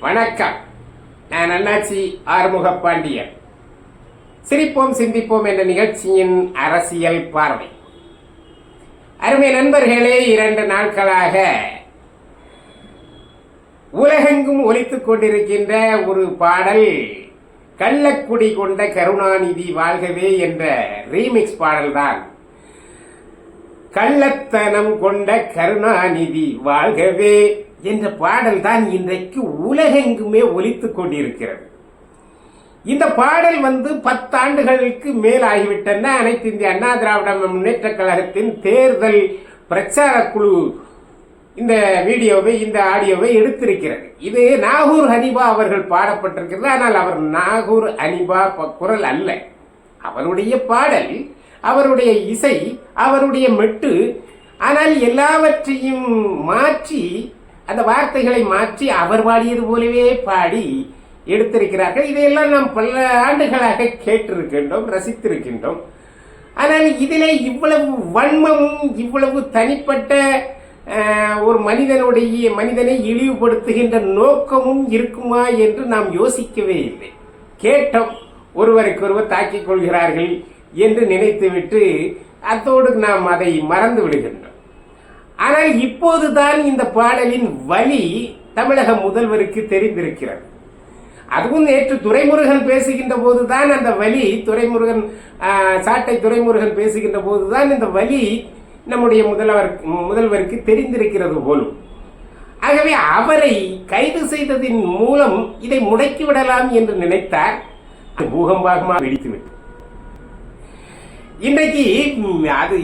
வணக்கம். நான் அண்ணாச்சி ஆறுமுக பாண்டியன் சிரிப்போம் சிந்திப்போம் என்ற நிகழ்ச்சியின் அரசியல் பார்வை. அருமை நண்பர்களே இரண்டு நாட்களாக உலகெங்கும் ஒலித்துக் கொண்டிருக்கின்ற ஒரு பாடல் கள்ளக்குடி கொண்ட கருணாநிதி வாழ்கவே என்ற ரீமிக்ஸ் பாடல்தான். கள்ளத்தனம் கொண்ட கருணாநிதி வாழ்கவே. என்ற பாடல் தான் இன்றைக்கு உலகெங்குமே ஒலித்துக் கொண்டிருக்கிறது. இந்த பாடல் வந்து பத்தாண்டுகளுக்கு மேல் ஆகிவிட்டன அனைத்து இந்திய அண்ணா திராவிட முன்னேற்ற கழகத்தின் தேர்தல் பிரச்சார குழு இந்த வீடியோவை இந்த ஆடியோவை எடுத்திருக்கிறது. இது நாகூர் ஹனிபா அவர்கள் பாடப்பட்டிருக்கிறது. ஆனால் அவர் நாகூர் ஹனிபா ப- குரல் அல்ல. அவருடைய பாடல் அவருடைய இசை அவருடைய மெட்டு ஆனால் எல்லாவற்றையும் மாற்றி அந்த வார்த்தைகளை மாற்றி அவர் பாடியது போலவே பாடி எடுத்திருக்கிறார்கள். இதையெல்லாம் நாம் பல ஆண்டுகளாக கேட்டிருக்கின்றோம் ரசித்திருக்கின்றோம். ஆனால் இதில் இவ்வளவு வன்மமும் இவ்வளவு தனிப்பட்ட ஒரு மனிதனுடைய மனிதனை இழிவுபடுத்துகின்ற நோக்கமும் இருக்குமா என்று நாம் யோசிக்கவே இல்லை. கேட்டோம் ஒருவருக்கொருவர் தாக்கிக் கொள்கிறார்கள் என்று நினைத்துவிட்டு அத்தோடு நாம் அதை மறந்து விடுகின்றோம். ஆனால் இப்போதுதான் இந்த பாடலின் வலி தமிழக முதல்வருக்கு தெரிந்திருக்கிறது. அதுவும் நேற்று துரைமுருகன் பேசுகின்ற போதுதான் அந்த வலி துரைமுருகன் சாட்டை துரைமுருகன் பேசுகின்ற போதுதான் இந்த வலி நம்முடைய முதல்வர் முதல்வருக்கு தெரிந்திருக்கிறது போலும் ஆகவே அவரை கைது செய்ததின் மூலம் இதை முடக்கி விடலாம் என்று நினைத்தார். பூகம்பாகமாக வெடித்துவிட்டு இன்றைக்கு அது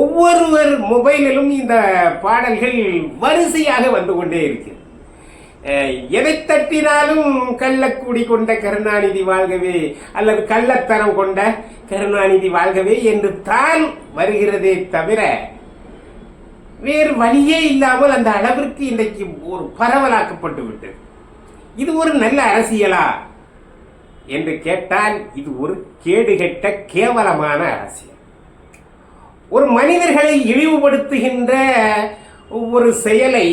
ஒவ்வொருவர் மொபைலிலும் இந்த பாடல்கள் வரிசையாக வந்து கொண்டே இருக்கு. எதை தட்டினாலும் கள்ளக்குடி கொண்ட கருணாநிதி வாழ்கவே அல்லது கள்ளத்தனம் கொண்ட கருணாநிதி வாழ்கவே என்று தான் வருகிறதே தவிர வேறு வழியே இல்லாமல் அந்த அளவிற்கு இன்றைக்கு ஒரு பரவலாக்கப்பட்டு விட்டது. இது ஒரு நல்ல அரசியலா? என்று கேட்டால் இது ஒரு கேடுகெட்ட கேவலமான அரசியல். ஒரு மனிதர்களை இழிவுபடுத்துகின்ற ஒரு செயலை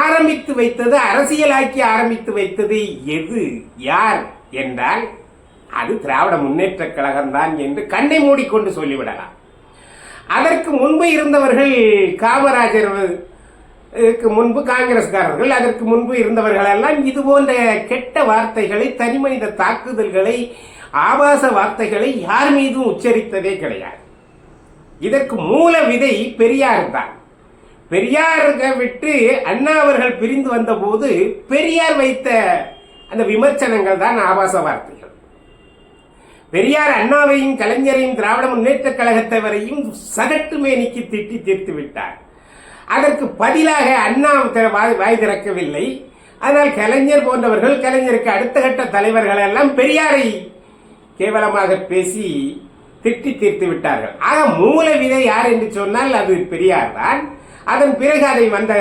ஆரம்பித்து வைத்தது அரசியலாக்கி ஆரம்பித்து வைத்தது எது? யார் என்றால் அது திராவிட முன்னேற்ற கழகம்தான் என்று கண்ணை மூடிக்கொண்டு சொல்லிவிடலாம். அதற்கு முன்பு இருந்தவர்கள் காமராஜர் முன்பு காங்கிரஸ்காரர்கள் அதற்கு முன்பு இருந்தவர்கள் எல்லாம் இது போன்ற கெட்ட வார்த்தைகளை தனிமனித தாக்குதல்களை ஆபாச வார்த்தைகளை யார் மீதும் உச்சரித்ததே கிடையாது. இதற்கு மூல விதை பெரியார் தான். பெரியாரை விட்டு அண்ணா அவர்கள் பிரிந்து வந்தபோது பெரியார் வைத்த அந்த விமர்சனங்கள் தான் ஆபாச வார்த்தைகள். பெரியார் அண்ணாவையும் கலைஞரையும் திராவிட முன்னேற்ற கழகத்தவரையும் சகட்டு மேனிக்கு திட்டி தீர்த்து விட்டார். அதற்கு பதிலாக அண்ணா வாய் வாய் திறக்கவில்லை. ஆனால் கலைஞர் போன்றவர்கள் கலைஞருக்கு அடுத்த கட்ட தலைவர்கள் எல்லாம் பெரியாரை கேவலமாக பேசி திட்டி தீர்த்து விட்டார்கள். ஆக மூல விதை யார் என்று சொன்னால் அது பெரியார் தான். அதன் பிறகு அதை வந்த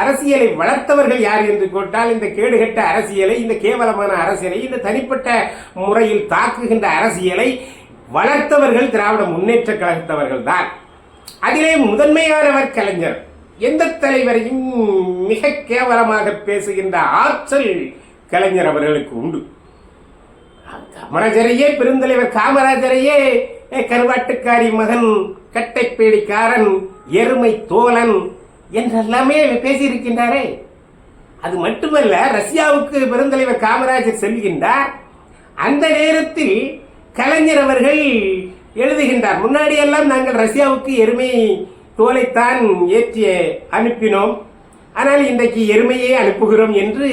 அரசியலை வளர்த்தவர்கள் யார் என்று கேட்டால் இந்த கேடுகட்ட அரசியலை இந்த கேவலமான அரசியலை இந்த தனிப்பட்ட முறையில் தாக்குகின்ற அரசியலை வளர்த்தவர்கள் திராவிட முன்னேற்ற கழகத்தவர்கள் தான். அதிலே முதன்மையானவர் கலைஞர். எந்த தலைவரையும் மிக கேவலமாக பேசுகின்ற ஆற்றல் கலைஞர் அவர்களுக்கு உண்டு. காமராஜரையே பெருந்தலைவர் காமராஜரையே கருவாட்டுக்காரி மகன் கட்டைப்பேடிக்காரன் எருமை தோழன் என்றெல்லாமே பேசியிருக்கின்றாரே. அது மட்டுமல்ல ரஷ்யாவுக்கு பெருந்தலைவர் காமராஜர் செல்கின்றார். அந்த நேரத்தில் கலைஞர் அவர்கள் எழுதுகின்றார். முன்னாடி எல்லாம் நாங்கள் ரஷ்யாவுக்கு எருமை தோலைத்தான் ஏற்றி அனுப்பினோம். ஆனால் இன்றைக்கு எருமையே அனுப்புகிறோம் என்று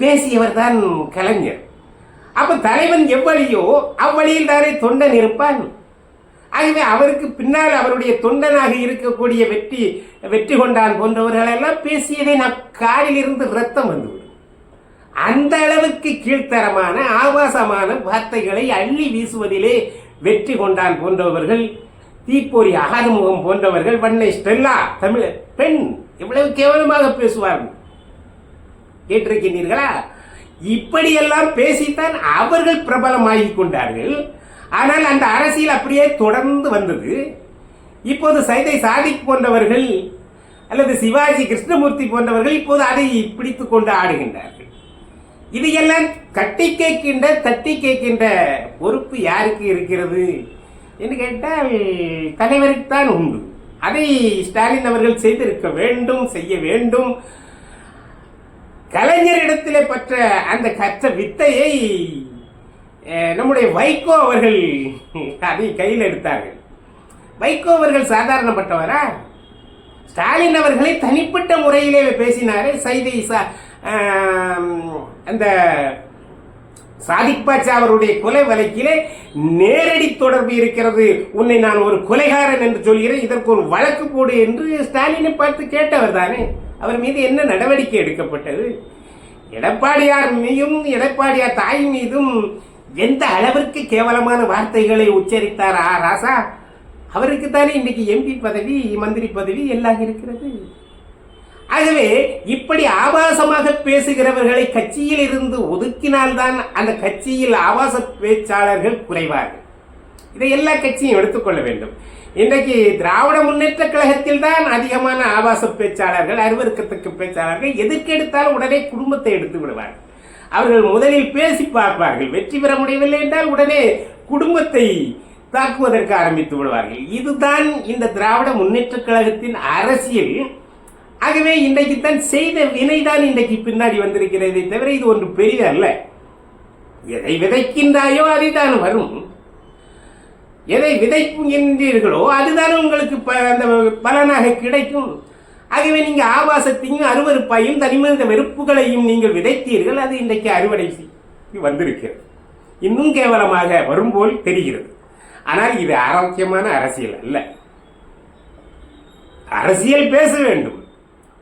பேசியவர் தான் கலைஞர். அப்போ தலைவன் எவ்வழியோ அவ்வழியில் தானே தொண்டன் இருப்பான். ஆகவே அவருக்கு பின்னால் அவருடைய தொண்டனாக இருக்கக்கூடிய வெற்றி வெற்றி கொண்டான் போன்றவர்களெல்லாம் பேசியதை நான் காலில் இருந்து ரத்தம் வந்துவிடும். அந்த அளவுக்கு கீழ்த்தரமான ஆபாசமான வார்த்தைகளை அள்ளி வீசுவதிலே வெற்றி கொண்டான் போன்றவர்கள் தீப்பொறி ஆறுமுகம் போன்றவர்கள் வண்ணை ஸ்டெல்லா தமிழர் பெண் எவ்வளவு கேவலமாக பேசுவார்கள். கேட்டிருக்கின்றீர்களா இப்படியெல்லாம் பேசித்தான் அவர்கள் பிரபலமாகிக் கொண்டார்கள். ஆனால் அந்த அரசியல் அப்படியே தொடர்ந்து வந்தது. இப்போது சைதை சாதிக் போன்றவர்கள் அல்லது சிவாஜி கிருஷ்ணமூர்த்தி போன்றவர்கள் இப்போது அதை பிடித்து கொண்டு ஆடுகின்றார்கள். இதையெல்லாம் கட்டி கேட்கின்ற தட்டி கேட்கின்ற பொறுப்பு யாருக்கு இருக்கிறது என்று கேட்டால் தலைவருக்குத்தான் உண்டு. அதை ஸ்டாலின் அவர்கள் செய்திருக்க வேண்டும் செய்ய வேண்டும். கலைஞரிடத்திலே பற்ற அந்த கற்ற வித்தையை நம்முடைய வைகோ அவர்கள் அதை கையில் எடுத்தார்கள். வைகோ அவர்கள் சாதாரணப்பட்டவரா? ஸ்டாலின் அவர்களை தனிப்பட்ட முறையிலே பேசினார். சைதை சா- அந்த சாதிக் பாட்சா அவருடைய கொலை வழக்கிலே நேரடி தொடர்பு இருக்கிறது. உன்னை நான் ஒரு கொலைகாரன் என்று சொல்கிறேன். இதற்கு ஒரு வழக்கு போடு என்று ஸ்டாலினை பார்த்து கேட்டவர் தானே? அவர் மீது என்ன நடவடிக்கை எடுக்கப்பட்டது? எடப்பாடியார் மீதும் எடப்பாடியார் தாய் மீதும் எந்த அளவிற்கு கேவலமான வார்த்தைகளை உச்சரித்தார் ஆ ராசா? அவருக்கு தானே இன்னைக்கு எம்பி பதவி மந்திரி பதவி எல்லாம் இருக்கிறது. ஆகவே இப்படி ஆபாசமாக பேசுகிறவர்களை கட்சியில் இருந்து ஒதுக்கினால்தான் அந்த கட்சியில் ஆபாச பேச்சாளர்கள் குறைவார்கள். இதை எல்லா கட்சியும் எடுத்துக்கொள்ள வேண்டும். இன்றைக்கு திராவிட முன்னேற்ற கழகத்தில் தான் அதிகமான ஆபாச பேச்சாளர்கள் அருவருக்கத்தக்க பேச்சாளர்கள் எதற்கெடுத்தாலும் உடனே குடும்பத்தை எடுத்து விடுவார்கள். அவர்கள் முதலில் பேசி பார்ப்பார்கள். வெற்றி பெற முடியவில்லை என்றால் உடனே குடும்பத்தை தாக்குவதற்கு ஆரம்பித்து விடுவார்கள். இதுதான் இந்த திராவிட முன்னேற்ற கழகத்தின் அரசியல். ஆகவே இன்றைக்கு தான் செய்த வினைதான் இன்றைக்கு பின்னாடி வந்திருக்கிறதை தவிர இது ஒன்று பெரிதல்ல. எதை விதைக்கின்றாயோ அதுதான் வரும். எதை விதைக்கின்றீர்களோ அதுதான் உங்களுக்கு ப- அந்த பலனாக கிடைக்கும். ஆகவே நீங்கள் ஆபாசத்தையும் அருவறுப்பையும் தனிமனித வெறுப்புகளையும் நீங்கள் விதைத்தீர்கள் அது இன்றைக்கு அறுவடை வந்திருக்கிறது. இன்னும் கேவலமாக வரும்போல் தெரிகிறது. ஆனால் இது ஆரோக்கியமான அரசியல் அல்ல. அரசியல் பேச வேண்டும்.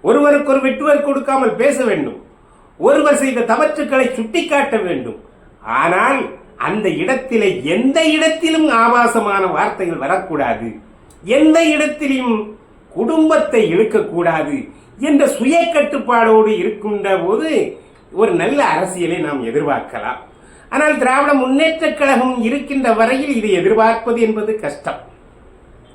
ஒருவருக்கு ஒரு வெட்டுவர் கொடுக்காமல் பேச வேண்டும். ஒருவர் செய்த தவற்றுக்களை சுட்டிக்காட்ட வேண்டும். ஆனால் அந்த இடத்திலே எந்த இடத்திலும் ஆபாசமான வார்த்தைகள் வரக்கூடாது. எந்த இடத்திலும் குடும்பத்தை இழுக்கக்கூடாது என்ற சுய கட்டுப்பாடோடு இருக்கின்ற போது ஒரு நல்ல அரசியலை நாம் எதிர்பார்க்கலாம். ஆனால் திராவிட முன்னேற்ற கழகம் இருக்கின்ற வரையில் இதை எதிர்பார்ப்பது என்பது கஷ்டம்.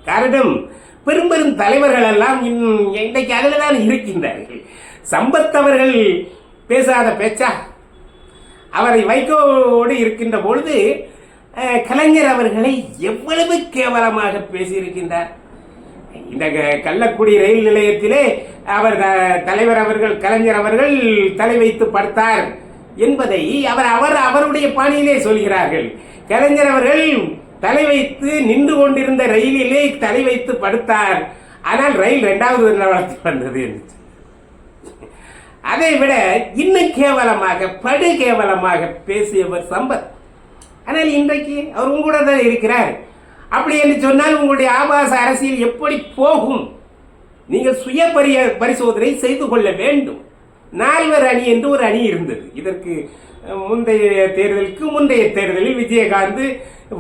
காரணம் பெரும் பெரும் தலைவர்கள் எல்லாம் இன்- இன்றைக்கு அதில் தான் இருக்கின்றார்கள். சம்பத் அவர்கள் பேசாத பேச்சா? அவரை வைகோவோடு இருக்கின்ற பொழுது கலைஞர் அவர்களை எவ்வளவு கேவலமாக பேசியிருக்கின்றார். இந்த க- கள்ளக்குடி ரயில் நிலையத்திலே அவர் த- தலைவர் அவர்கள் கலைஞர் அவர்கள் தலை வைத்து படுத்தார் என்பதை அவர் அவர் அவருடைய பாணியிலே சொல்கிறார்கள். கலைஞர் அவர்கள் தலை வைத்து நின்று கொண்டிருந்த ரயிலிலே தலை வைத்து படுத்தார். ஆனால் ரயில் இரண்டாவது நிலவரத்தில் வந்தது என்று. அதை விட இன்னும் கேவலமாக படு கேவலமாக பேசியவர் சம்பத். ஆனால் இன்றைக்கு அவர் உங்களோட தான் இருக்கிறார். அப்படி என்று சொன்னால் உங்களுடைய ஆபாச அரசியல் எப்படி போகும்? நீங்கள் சுய பரிய பரிசோதனை செய்து கொள்ள வேண்டும். நால்வர் அணி என்று ஒரு அணி இருந்தது. இதற்கு முந்தைய தேர்தலுக்கு முந்தைய தேர்தலில் விஜயகாந்த்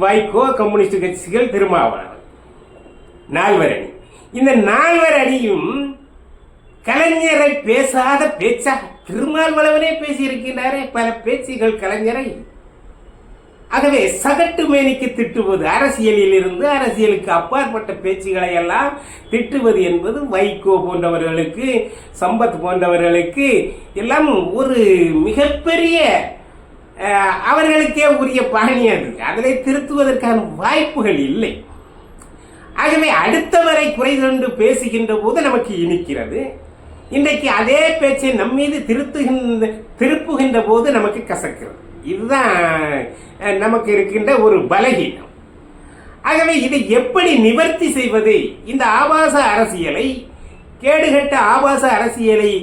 வைகோ கம்யூனிஸ்ட் கட்சிகள் திருமாவளவன். நால்வர் அணி. இந்த நால்வர் அணியும் கலைஞரை பேசாத பேச்சா? திருமால்வளவனே பேசியிருக்கின்றாரே பல பேச்சுகள் கலைஞரை. ஆகவே சகட்டு மேனிக்கு திட்டுவது அரசியலில் இருந்து அரசியலுக்கு அப்பாற்பட்ட பேச்சுகளை எல்லாம் திட்டுவது என்பது வைகோ போன்றவர்களுக்கு சம்பத் போன்றவர்களுக்கு எல்லாம் ஒரு மிகப்பெரிய அவர்களுக்கே உரிய பாணி அது. அதனை திருத்துவதற்கான வாய்ப்புகள் இல்லை. ஆகவே அடுத்தவரை குறை கொண்டு பேசுகின்ற போது நமக்கு இனிக்கிறது. இன்றைக்கு அதே பேச்சை நம் மீது திருத்துகின்ற திருப்புகின்ற போது நமக்கு கசக்கிறது. இதுதான் நமக்கு இருக்கின்ற ஒரு பலகீனம். ஆகவே இதை எப்படி நிவர்த்தி செய்வது? இந்த ஆபாச அரசியலை கேடுகட்ட ஆபாச அரசியலை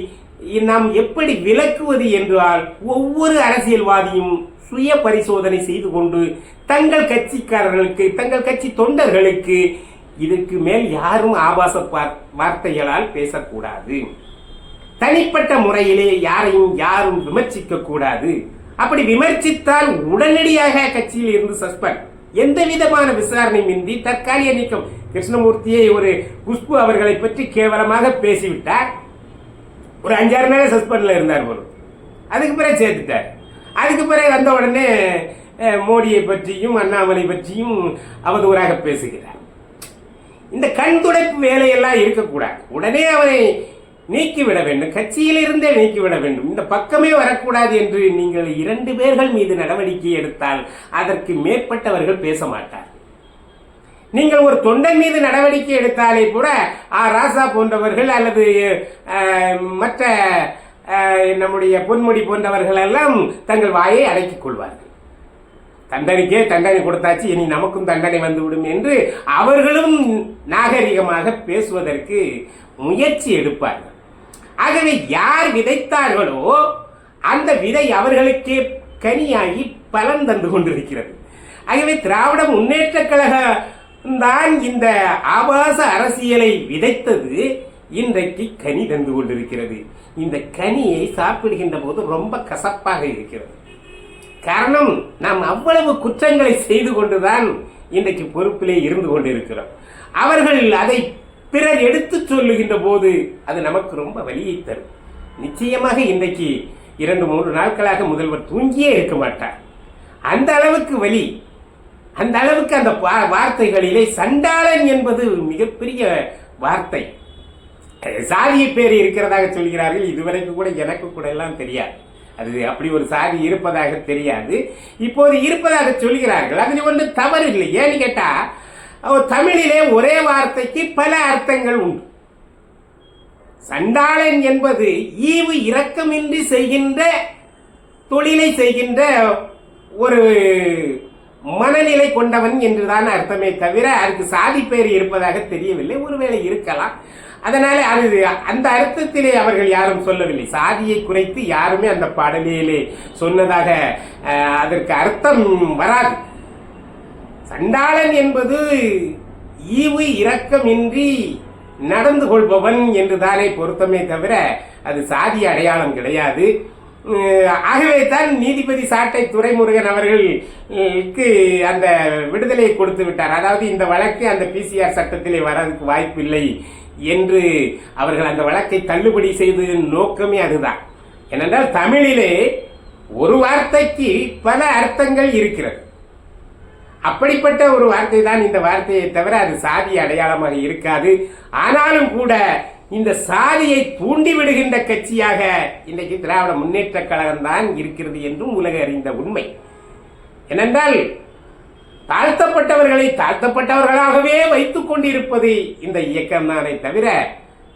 நாம் எப்படி விலக்குவது என்றால் ஒவ்வொரு அரசியல்வாதியும் சுய பரிசோதனை செய்து கொண்டு தங்கள் கட்சிக்காரர்களுக்கு தங்கள் கட்சி தொண்டர்களுக்கு இதற்கு மேல் யாரும் ஆபாச வார்த்தைகளால் பேசக்கூடாது. தனிப்பட்ட முறையிலே யாரையும் யாரும் விமர்சிக்க கூடாது அப்படி விமர்சித்தால் உடனடியாக கட்சியில் இருந்து சஸ்பெண்ட். எந்த விதமான விசாரணையின்றி தற்காலிக நீக்கம். கிருஷ்ணமூர்த்தியை ஒரு குஷ்பு அவர்களை பற்றி கேவலமாக பேசிவிட்டார். ஒரு அஞ்சாறு நாள் சஸ்பெண்ட்ல இருந்தார் போலும். அதுக்கு பிறகு சேர்த்துட்டார். அதுக்கு பிறகு வந்த உடனே மோடியை பற்றியும் அண்ணாமலை பற்றியும் அவதூறாக பேசுகிறார். இந்த கண் துடைப்பு வேலையெல்லாம் இருக்கக்கூடாது. உடனே அவனை நீக்கிவிட வேண்டும். கட்சியிலிருந்தே நீக்கிவிட வேண்டும். இந்த பக்கமே வரக்கூடாது என்று நீங்கள் இரண்டு பேர்கள் மீது நடவடிக்கை எடுத்தால் அதற்கு மேற்பட்டவர்கள் பேச மாட்டார். நீங்கள் ஒரு தொண்டன் மீது நடவடிக்கை எடுத்தாலே கூட ஆ ராசா போன்றவர்கள் அல்லது மற்ற நம்முடைய பொன்முடி போன்றவர்கள் எல்லாம் தங்கள் வாயை அடக்கிக் கொள்வார்கள். தண்டனைக்கே தண்டனை கொடுத்தாச்சு இனி நமக்கும் தண்டனை வந்துவிடும் என்று அவர்களும் நாகரிகமாக பேசுவதற்கு முயற்சி எடுப்பார்கள். ஆகவே யார் விதைத்தார்களோ அந்த விதை அவர்களுக்கே கனியாகி பலன் தந்து கொண்டிருக்கிறது. ஆகவே திராவிட முன்னேற்ற கழகம் தான் இந்த ஆபாச அரசியலை விதைத்தது. இன்றைக்கு கனி தந்து கொண்டிருக்கிறது. இந்த கனியை சாப்பிடுகின்ற போது ரொம்ப கசப்பாக இருக்கிறது. காரணம் நாம் அவ்வளவு குற்றங்களை செய்து கொண்டுதான் இன்றைக்கு பொறுப்பிலே இருந்து கொண்டிருக்கிறோம். அவர்கள் அதை பிறர் எடுத்து சொல்லுகின்ற போது அது நமக்கு ரொம்ப வலியை தரும். நிச்சயமாக இன்றைக்கு இரண்டு மூன்று நாட்களாக முதல்வர் தூங்கியே இருக்க மாட்டார். அந்த அளவுக்கு வலி அந்த அளவுக்கு அந்த வார்த்தைகளிலே சண்டாளன் என்பது மிகப்பெரிய வார்த்தை. சாதியை பேர் இருக்கிறதாக சொல்கிறார்கள் இதுவரைக்கும் கூட எனக்கு கூட எல்லாம் தெரியாது. அது அப்படி ஒரு சாதி இருப்பதாக தெரியாது. இப்போது இருப்பதாக சொல்கிறார்கள். அதில் ஒன்று தவறு இல்லை. ஏன்னு கேட்டால் தமிழிலே ஒரே வார்த்தைக்கு பல அர்த்தங்கள் உண்டு. சண்டாளன் என்பது ஈவு இரக்கமின்றி செய்கின்ற தொழிலை செய்கின்ற ஒரு மனநிலை கொண்டவன் என்றுதான் அர்த்தமே தவிர அதுக்கு சாதி பெயர் இருப்பதாக தெரியவில்லை. ஒருவேளை இருக்கலாம். அதனால அது அந்த அர்த்தத்திலே அவர்கள் யாரும் சொல்லவில்லை. சாதியை குறைத்து யாருமே அந்த பாடலிலே சொன்னதாக அதற்கு அர்த்தம் வராது. சண்டாளன் என்பது ஈவு இரக்கமின்றி நடந்து கொள்பவன் என்றுதானே பொருத்தமே தவிர அது சாதி அடையாளம் கிடையாது. ஆகவே தான் நீதிபதி சாட்டை துரைமுருகன் அவர்களுக்கு அந்த விடுதலையை கொடுத்து விட்டார். அதாவது இந்த வழக்கு அந்த பிசிஆர் சட்டத்திலே வரதுக்கு வாய்ப்பில்லை என்று அவர்கள் அந்த வழக்கை தள்ளுபடி செய்து நோக்கமே அதுதான். ஏனென்றால் தமிழிலே ஒரு வார்த்தைக்கு பல அர்த்தங்கள் இருக்கிறது. அப்படிப்பட்ட ஒரு வார்த்தை தான் இந்த வார்த்தையை தவிர அது சாதி அடையாளமாக இருக்காது. ஆனாலும் கூட இந்த சாதியை தூண்டி விடுகின்ற கட்சியாக இன்றைக்கு திராவிட முன்னேற்ற கழகம் தான் இருக்கிறது என்றும் உலக அறிந்த உண்மை. ஏனென்றால் தாழ்த்தப்பட்டவர்களை தாழ்த்தப்பட்டவர்களாகவே வைத்துக் கொண்டிருப்பது இந்த இயக்கம் தானே தவிர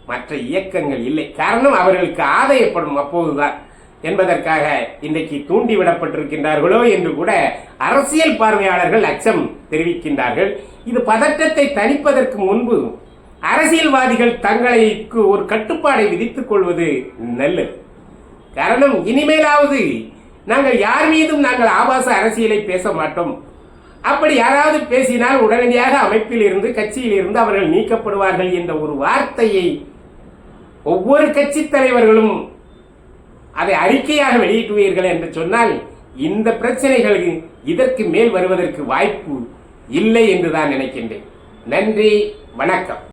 மற்ற இயக்கங்கள் இல்லை. காரணம் அவர்களுக்கு ஆதாயப்படும் அப்போதுதான். என்பதற்காக இன்றைக்கு தூண்டிவிடப்பட்டிருக்கின்றார்களோ என்று கூட அரசியல் பார்வையாளர்கள் அச்சம் தெரிவிக்கின்றார்கள். இது பதற்றத்தை தணிப்பதற்கு முன்பு அரசியல்வாதிகள் தங்களுக்கு ஒரு கட்டுப்பாடை விதித்துக் கொள்வது நல்லது. காரணம் இனிமேலாவது நாங்கள் யார் மீதும் நாங்கள் ஆபாச அரசியலை பேச மாட்டோம். அப்படி யாராவது பேசினால் உடனடியாக அமைப்பில் இருந்து கட்சியில் இருந்து அவர்கள் நீக்கப்படுவார்கள் என்ற ஒரு வார்த்தையை ஒவ்வொரு கட்சி தலைவர்களும் அதை அறிக்கையாக வெளியிட்டுவீர்கள் என்று சொன்னால் இந்த பிரச்சனைகள் இதற்கு மேல் வருவதற்கு வாய்ப்பு இல்லை என்று தான் நினைக்கின்றேன். நன்றி வணக்கம்.